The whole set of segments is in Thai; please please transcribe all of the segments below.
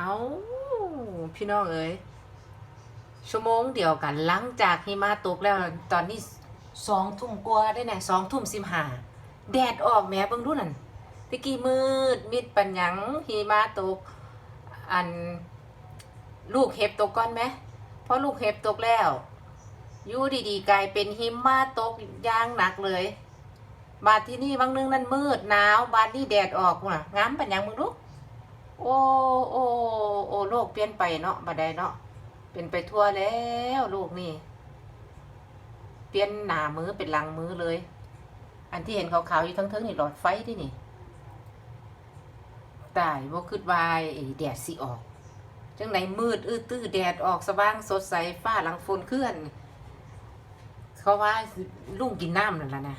เอาพี่น้องเอ๋ยชั่วโมงเดียวกัน หลังจากหิมะตกแล้วตอนนี้สองทุ่มกว่าได้แน่สองทุ่มสิบห้าแดดออกแม่เบิ่งดูนั่นตะกี้มืดมิดปัญญังหิมะตก อันลูกเห็บตกก่อนไหมเพราะลูกเห็บตกแล้วอยู่ดีๆกลายเป็นหิมะตกย่างหนักเลย บาดที่นี่บางนึงนั่นมืดหนาว บาดนี่แดดออกว่ะงามปัญญังมึงดู โอ้โอ้โอ้โลกเปลี่ยนไปเนาะบัดใดเนาะเป็นไปทั่วแล้วโลกนี่เปลี่ยนหนามือเป็นหลังมือเลย อันที่เห็นขาวๆอยู่ทั้งๆนี่หลอดไฟที่นี่ตายว่าคืดวายแดดสิออก จังไหนมืด อื้อตื้อแดดออกสว่างสดใสฟ้าหลังฝนเคลื่อน เขาว่าลุงกินน้ำนั่นแหละนะ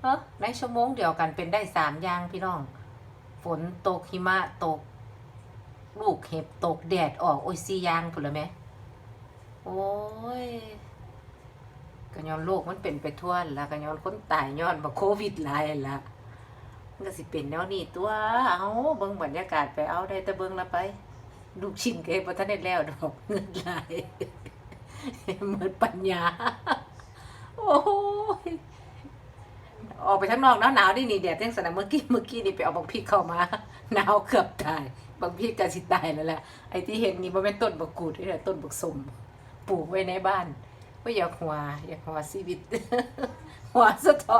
เออในชั่วโมงเดียวกันเป็นได้สามอย่างพี่น้อง ฝนตกหิมะตก ลูกเห็บตกแดดออก โอ้ยสี่อย่างพุ่นละแหม โอ้ยกะย้อนโลกมันเป็นไปทั่วละกะย้อนคนตายย้อนบ่โควิดหลายละมันก็สิเป็นแนวนี้ตัว เอาเบิ่งบรรยากาศไปเอาได้แต่เบิ่งละไป ลูกชิ้นเก็บบ่ทันได้แล้วดอกเงินหลายเหมือนปัญญา โอ้ ออกไปข้างนอกหนาวหนาวดิหนี่แดดที่งสนามเมื่อกี้เมื่อกี้นี่ไปเอาบักพริกเข้ามาหนาวเกือบตายบักพริกกะสิตายแล้วแหละไอ้ที่เห็นนี่มันเป็นต้นบักกูดนี่แหละต้นบักสมปลูกไว้ในบ้านว่าอยากหัวอยากหัวชีวิตหัวสะท้อ